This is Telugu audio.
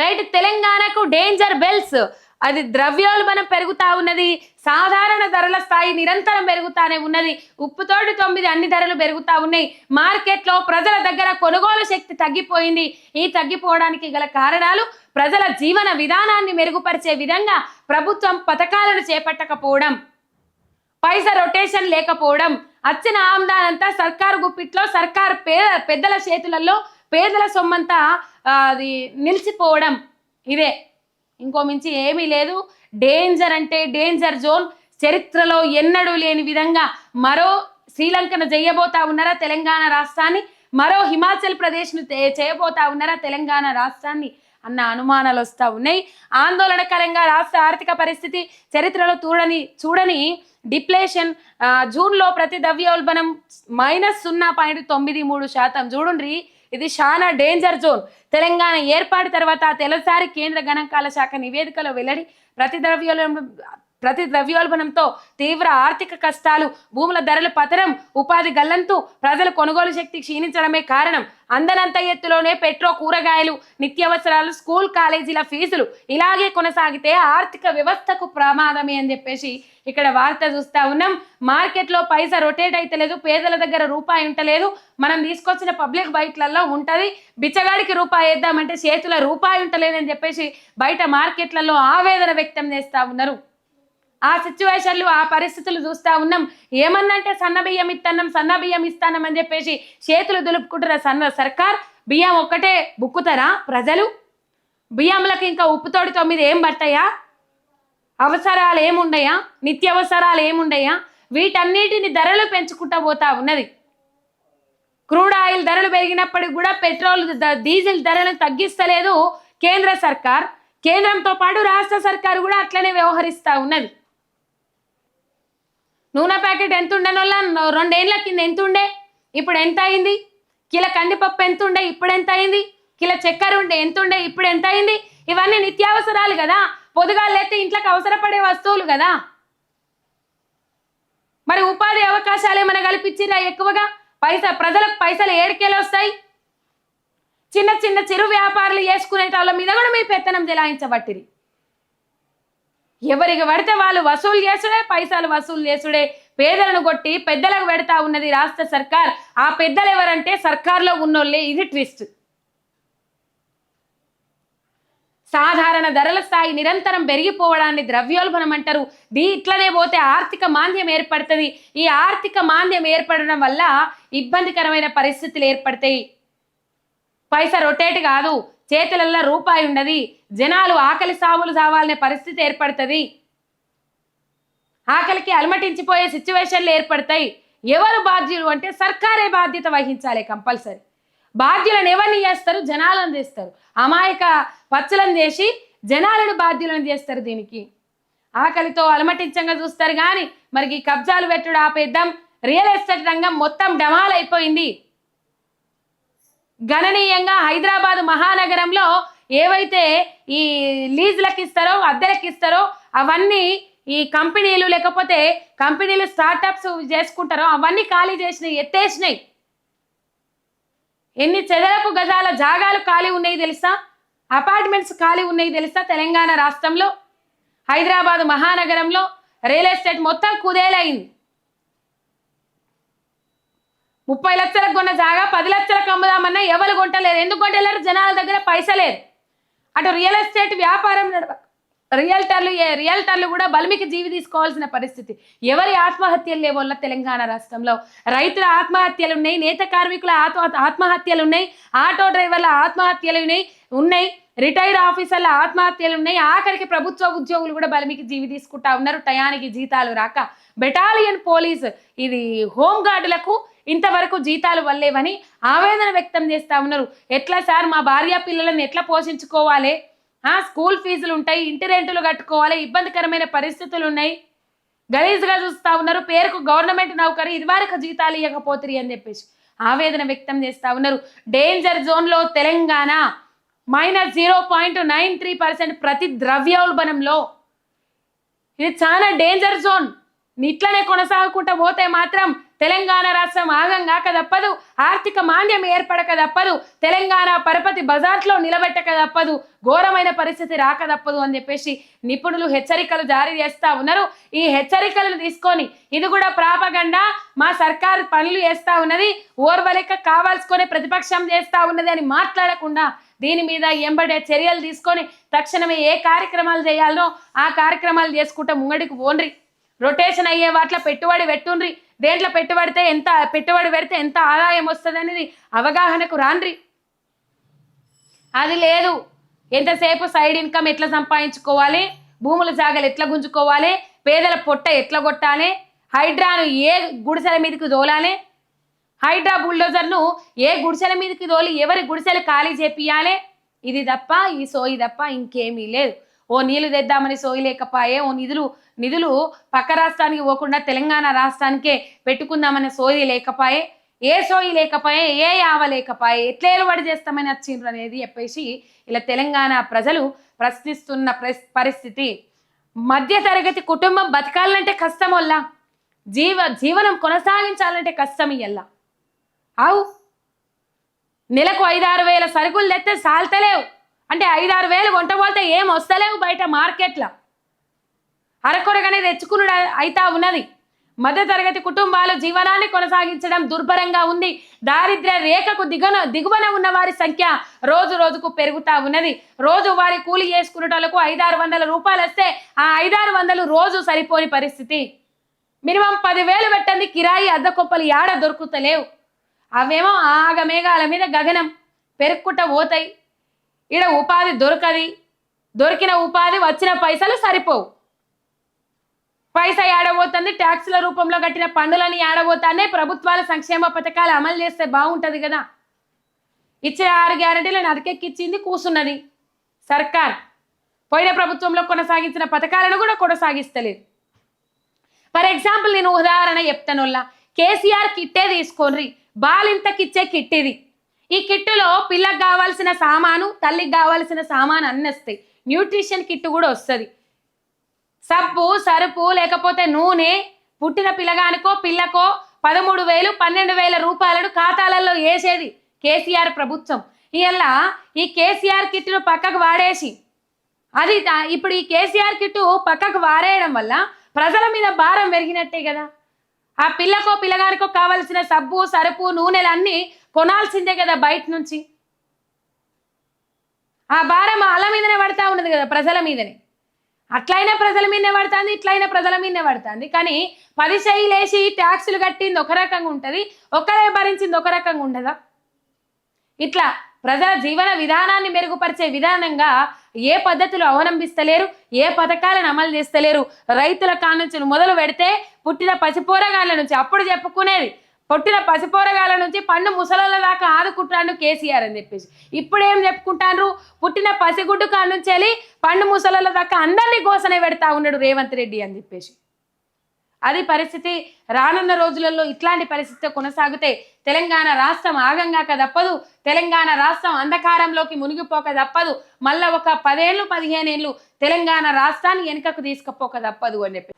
రైట్ తెలంగాణకు డేంజర్ బెల్స్ అది ద్రవ్యోల్బణం పెరుగుతా ఉన్నది. సాధారణ ధరల స్థాయి నిరంతరం పెరుగుతానే ఉన్నది. ఉప్పుతోటి తొమ్మిది అన్ని ధరలు పెరుగుతా ఉన్నాయి. మార్కెట్లో ప్రజల దగ్గర కొనుగోలు శక్తి తగ్గిపోయింది. ఈ తగ్గిపోవడానికి గల కారణాలు ప్రజల జీవన విధానాన్ని మెరుగుపరిచే విధంగా ప్రభుత్వం పథకాలను చేపట్టకపోవడం పైసా రొటేషన్ లేకపోవడం వచ్చిన ఆమ్దానంతా సర్కారు గుప్పిట్లో సర్కారు పేద పెద్దల చేతులలో పేదల సొమ్మంతా అది నిలిచిపోవడం ఇదే. ఇంకో మించి ఏమీ లేదు. డేంజర్ అంటే డేంజర్ జోన్. చరిత్రలో ఎన్నడూ లేని విధంగా మరో శ్రీలంకను చేయబోతా ఉన్నారా తెలంగాణ రాష్ట్రాన్ని? మరో హిమాచల్ ప్రదేశ్ను చేయబోతా ఉన్నారా తెలంగాణ రాష్ట్రాన్ని? అన్న అనుమానాలు వస్తూ ఉన్నాయి. ఆందోళనకరంగా రాష్ట్ర ఆర్థిక పరిస్థితి చరిత్రలో చూడని చూడని డిప్లేషన్ జూన్లో ప్రతి ద్రవ్యోల్బణం మైనస్ సున్నా పాయింట్ తొమ్మిది మూడు శాతం. చూడండి ఇది చాలా డేంజర్ జోన్ తెలంగాణ ఏర్పాటు తర్వాత తెలసారి కేంద్ర గణాంకాల శాఖ నివేదికలో వెల్లడి ప్రతి ద్రవ్యోల్బణం ప్రతి ద్రవ్యోల్బణంతో తీవ్ర ఆర్థిక కష్టాలు భూముల ధరల పతనం ఉపాధి గల్లంతు ప్రజల కొనుగోలు శక్తి క్షీణించడమే కారణం. అందనంత ఎత్తులోనే పెట్రో కూరగాయలు నిత్యావసరాలు స్కూల్ కాలేజీల ఫీజులు ఇలాగే కొనసాగితే ఆర్థిక వ్యవస్థకు ప్రమాదమే అని చెప్పేసి ఇక్కడ వార్త చూస్తా ఉన్నాం. మార్కెట్లో పైసా రొటేట్ అయితలేదు పేదల దగ్గర రూపాయి ఉంటలేదు. మనం తీసుకొచ్చిన పబ్లిక్ బయట్లలో ఉంటుంది. బిచ్చగాడికి రూపాయి వేద్దామంటే చేతుల రూపాయి ఉంటలేదని చెప్పేసి బయట మార్కెట్లలో ఆవేదన వ్యక్తం చేస్తా ఉన్నారు. ఆ సిచ్యువేషన్లు ఆ పరిస్థితులు చూస్తా ఉన్నాం. ఏమన్నంటే సన్న బియ్యం ఇస్తానం సన్న బియ్యం ఇస్తానం అని చెప్పేసి చేతులు దులుపుకుంటున్న సన్న సర్కార్ బియ్యం ఒక్కటే బుక్కుతారా ప్రజలు? బియ్యంలకు ఇంకా ఉప్పుతోడి తొమ్మిది ఏం పడతాయా? అవసరాలు ఏముండయా? నిత్యావసరాలు ఏముండయా? వీటన్నిటిని ధరలు పెంచుకుంటా పోతా ఉన్నది. క్రూడ్ ఆయిల్ ధరలు పెరిగినప్పటికి కూడా పెట్రోల్ డీజిల్ ధరలను తగ్గిస్తలేదు కేంద్ర సర్కార్. కేంద్రంతో పాటు రాష్ట్ర సర్కారు కూడా అట్లనే వ్యవహరిస్తూ ఉన్నది. నూనె ప్యాకెట్ ఎంత ఉండనోళ్ళ రెండేళ్ళ కింద ఎంత ఉండే ఇప్పుడు ఎంత అయింది కిలో కందిపప్పు ఎంత ఉండే ఇప్పుడు ఎంత అయింది కిలో చక్కెర ఉండే? ఎంత ఉండే ఇప్పుడు ఎంత అయింది ఇవన్నీ నిత్యావసరాలు కదా. పొదుగాలు అయితే ఇంట్లోకి అవసరపడే వస్తువులు కదా. మరి ఉపాధి అవకాశాలు ఏమైనా కల్పించిరా ఎక్కువగా? పైసా ప్రజలకు పైసలు ఏడికేలు వస్తాయి? చిన్న చిన్న చిరు వ్యాపారులు చేసుకునే వాళ్ళ మీద కూడా మీ పెత్తనం జలాయించబట్టిరి. ఎవరికి పడితే వాళ్ళు వసూలు చేసుడే పైసలు వసూలు చేసుడే. పేదలను కొట్టి పెద్దలకు పెడతా ఉన్నది రాష్ట్ర సర్కార్. ఆ పెద్దలు ఎవరంటే సర్కార్లో ఉన్నోళ్ళే. ఇది ట్విస్ట్. సాధారణ ధరల స్థాయి నిరంతరం పెరిగిపోవడాన్ని ద్రవ్యోల్బణం అంటారు. దీ ఇట్లనే పోతే ఆర్థిక మాంద్యం ఏర్పడుతుంది. ఈ ఆర్థిక మాంద్యం ఏర్పడడం వల్ల ఇబ్బందికరమైన పరిస్థితులు ఏర్పడతాయి. పైసా రొటేట్ కాదు. చేతులల్లో రూపాయి ఉండదు. జనాలు ఆకలి సాగులు సావాలనే పరిస్థితి ఏర్పడుతుంది. ఆకలికి అలమటించిపోయే సిచ్యువేషన్లు ఏర్పడతాయి. ఎవరు బాధ్యులు అంటే సర్కారే బాధ్యత వహించాలి కంపల్సరీ. బాధ్యులను ఎవరిని చేస్తారు? జనాలను చేస్తారు. అమాయక పచ్చలను చేసి జనాలను బాధ్యులను చేస్తారు దీనికి. ఆకలితో అలమటించంగా చూస్తారు కానీ మరి ఈ కబ్జాలు పెట్టుడు ఆపేద్దాం. రియల్ ఎస్టేట్ రంగం మొత్తం డమాల్ అయిపోయింది గణనీయంగా హైదరాబాద్ మహానగరంలో ఏవైతే ఈ లీజులకు ఇస్తారో అద్దెలకు ఇస్తారో అవన్నీ ఈ కంపెనీలు లేకపోతే కంపెనీలు స్టార్టప్స్ చేసుకుంటారో అవన్నీ ఖాళీ చేసినాయి ఎత్తేసినాయి. ఎన్ని చదరపు గజాల జాగాలు ఖాళీ ఉన్నాయి తెలుసా? అపార్ట్మెంట్స్ ఖాళీ ఉన్నాయి తెలుసా తెలంగాణ రాష్ట్రంలో? హైదరాబాద్ మహానగరంలో రియల్ ఎస్టేట్ మొత్తం కుదేలైంది. ముప్పై లక్షలకు కొన్న జాగా పది లక్షలకు అమ్ముదామన్నా ఎవరు కొంటలేరు. ఎందుకు కొంటలేరు? జనాల దగ్గర పైసలేరు అటు రియల్ ఎస్టేట్ వ్యాపారం నడవ రియల్టర్లు ఏ రియల్టర్లు కూడా బలిమికి జీవి తీసుకోవాల్సిన పరిస్థితి. ఎవరి ఆత్మహత్యలు లేవల్ల తెలంగాణ రాష్ట్రంలో. రైతుల ఆత్మహత్యలు ఉన్నాయి నేత కార్మికుల ఆత్మ ఆత్మహత్యలు ఉన్నాయి ఆటో డ్రైవర్ల ఆత్మహత్యలు ఉన్నాయి ఉన్నాయి. రిటైర్ ఆఫీసర్ల ఆత్మహత్యలు ఉన్నాయి. ఆఖరికి ప్రభుత్వ ఉద్యోగులు కూడా బలిమికి జీవి తీసుకుంటా ఉన్నారు. టయానికి జీతాలు రాక. బెటాలియన్ పోలీస్ ఇది హోంగార్డులకు ఇంతవరకు జీతాలు వల్లేవని ఆవేదన వ్యక్తం చేస్తా ఉన్నారు. ఎట్లా సార్ మా భార్య పిల్లలను ఎట్లా పోషించుకోవాలి? స్కూల్ ఫీజులు ఉంటాయి ఇంటి రెంటులు కట్టుకోవాలి ఇబ్బందికరమైన పరిస్థితులు ఉన్నాయి గలీజ్గా చూస్తా ఉన్నారు పేరుకు గవర్నమెంట్ నౌకరీ ఇదివరకు జీతాలు ఇవ్వకపోతుంది అని చెప్పేసి ఆవేదన వ్యక్తం చేస్తా ఉన్నారు. డేంజర్ జోన్లో Telangana minus zero point nine three percent ప్రతి ద్రవ్యోల్బణంలో. ఇది చాలా డేంజర్ జోన్. ఇట్లనే కొనసాగుకుంటా పోతే మాత్రం తెలంగాణ రాష్ట్రం ఆగంగాక తప్పదు. ఆర్థిక మాంద్యం ఏర్పడక తప్పదు. తెలంగాణ పరపతి బజార్లో నిలబెట్టక తప్పదు. ఘోరమైన పరిస్థితి రాక తప్పదు అని చెప్పేసి నిపుణులు హెచ్చరికలు జారీ చేస్తా ఉన్నారు. ఈ హెచ్చరికలను తీసుకొని ఇది కూడా ప్రాపగండా మా సర్కారు పనులు చేస్తా ఉన్నది. ఓర్వలెక్క కావాల్సుకొని ప్రతిపక్షం చేస్తా ఉన్నది అని మాట్లాడకుండా దీని మీద ఎంబడే చర్యలు తీసుకొని తక్షణమే ఏ కార్యక్రమాలు చేయాలనో ఆ కార్యక్రమాలు చేసుకుంటా ముంగడికి ఓన్రి రొటేషన్ అయ్యే వాటిలో పెట్టుబడి పెట్టుండ్రి. దేంట్లో పెట్టుబడితే ఎంత పెట్టుబడి పెడితే ఎంత ఆదాయం వస్తుంది అనేది అవగాహనకు రాన్రి అది లేదు. ఎంతసేపు సైడ్ ఇన్కమ్ ఎట్లా సంపాదించుకోవాలి? భూముల జాగలు ఎట్లా గుంజుకోవాలి? పేదల పొట్ట ఎట్లా కొట్టాలి? హైడ్రాను ఏ గుడిసెల మీదకి దోలాలి హైడ్రా బుల్డోజర్ను ఏ గుడిసెల మీదకి దోలి ఎవరి గుడిసెలు ఖాళీ చేపియాలి ఇది తప్ప ఈ సోయి తప్ప ఇంకేమీ లేదు. ఓ నీళ్ళు తెద్దామని సోయి లేకపాయే ఓ నిధులు నిధులు పక్క రాష్ట్రానికి పోకుండా తెలంగాణ రాష్ట్రానికే పెట్టుకుందామనే సోయి లేకపాయే ఏ సోయి లేకపాయే ఏ యావ లేకపాయే ఎట్లా ఏలుబడి చేస్తామని వచ్చిండ్రు అనేది చెప్పేసి ఇలా తెలంగాణ ప్రజలు ప్రశ్నిస్తున్న ప్రస్- పరిస్థితి. మధ్యతరగతి కుటుంబం బతకాలంటే కష్టం వల్ల జీవ జీవనం కొనసాగించాలంటే కష్టం ఇయ్యల్లా. అవు. నెలకు ఐదారు వేల సరుకులు తెస్తే సాల్తలేవు. అంటే ఐదారు వేలు కొంట పోతే ఏం వస్తలేవు బయట మార్కెట్లో. అరకొరగానే తెచ్చుకునుడు అయితా ఉన్నది. మధ్యతరగతి కుటుంబాలు జీవనాన్ని కొనసాగించడం దుర్భరంగా ఉంది. దారిద్ర్య రేఖకు దిగున దిగువన ఉన్న వారి సంఖ్య రోజు రోజుకు పెరుగుతా ఉన్నది. రోజు వారి కూలి చేసుకునేటోళ్ళకు ఐదారు వందల రూపాయలు వస్తే ఆ ఐదారు వందలు రోజు సరిపోని పరిస్థితి. మినిమం పదివేలు పెట్టండి కిరాయి అద్దె కొప్పలు యాడ దొరుకుతలేవు. అవేమో ఆగమేఘాల మీద గగనం పెరుక్కుంట పోతాయి. ఈడ ఉపాధి దొరకది. దొరికిన ఉపాధి వచ్చిన పైసలు సరిపోవు. పైసా ఏడబోతుంది ట్యాక్సుల రూపంలో కట్టిన పన్నులని ఏడబోతానే ప్రభుత్వాల సంక్షేమ పథకాలు అమలు చేస్తే బాగుంటుంది కదా. ఇచ్చే ఆరు గ్యారంటీలను అరకెక్కిచ్చింది కూసున్నది సర్కార్. పోయిన ప్రభుత్వంలో కొనసాగించిన పథకాలను కూడా కొనసాగిస్తలేదు. ఫర్ ఎగ్జాంపుల్ నేను ఉదాహరణ చెప్తానుల్లా కేసీఆర్ కిట్టే తీసుకోండి బాలింతకిచ్చే కిట్ ఇది ఈ కిట్టులో పిల్లకి కావాల్సిన సామాను తల్లికి కావాల్సిన సామాను అన్నీ వస్తాయి. న్యూట్రిషన్ కిట్ కూడా వస్తుంది. సబ్బు సరుపు లేకపోతే నూనె పుట్టిన పిల్లగానికో పిల్లకో పదమూడు వేలు పన్నెండు వేల రూపాయలను ఖాతాలలో వేసేది కేసీఆర్ ప్రభుత్వం. ఇలా ఈ కేసీఆర్ కిట్ను పక్కకు వాడేసి అది ఇప్పుడు ఈ కేసీఆర్ కిట్టు పక్కకు వారేయడం వల్ల ప్రజల మీద భారం పెరిగినట్టే కదా. ఆ పిల్లకో పిల్లగానికో కావలసిన సబ్బు సరుపు నూనెలన్నీ కొనాల్సిందే కదా బయట నుంచి. ఆ భారం అల మీదనే పడతా ఉన్నది కదా ప్రజల మీదనే. అట్లయినా ప్రజల మీదనే పడుతుంది ఇట్లయినా ప్రజల మీదనే పడుతుంది. కానీ పది శైలేసి ట్యాక్సులు కట్టింది ఒక రకంగా ఉంటుంది ఒకరే భరించింది ఒక రకంగా ఉండదా? ఇట్లా ప్రజల జీవన విధానాన్ని మెరుగుపరిచే విధానంగా ఏ పద్ధతులు అవలంబిస్తలేరు ఏ పథకాలను అమలు చేస్తలేరు? రైతుల కానుంచి మొదలు పెడితే పుట్టిన పసిపోరగాళ్ళ నుంచి అప్పుడు చెప్పుకునేది పుట్టిన పసిపోరగాళ్ళ నుంచి పండు ముసలల దాకా ఆదుకుంటాడు కేసీఆర్ అని చెప్పేసి. ఇప్పుడు ఏం చెప్పుకుంటాను పుట్టిన పసిగుడ్డు కానుంచి వెళ్ళి పండు ముసలాల దాకా అందరినీ గోసనే పెడతా ఉన్నాడు రేవంత్ రెడ్డి అని చెప్పేసి. అది పరిస్థితి రానున్న రోజులలో ఇట్లాంటి పరిస్థితి కొనసాగితే తెలంగాణ రాష్ట్రం ఆగంగాక తప్పదు. తెలంగాణ రాష్ట్రం అంధకారంలోకి మునిగిపోక తప్పదు. మళ్ళా ఒక పదేళ్ళు పదిహేనేళ్ళు తెలంగాణ రాష్ట్రాన్ని వెనుకకు తీసుకుపోక తప్పదు అని చెప్పి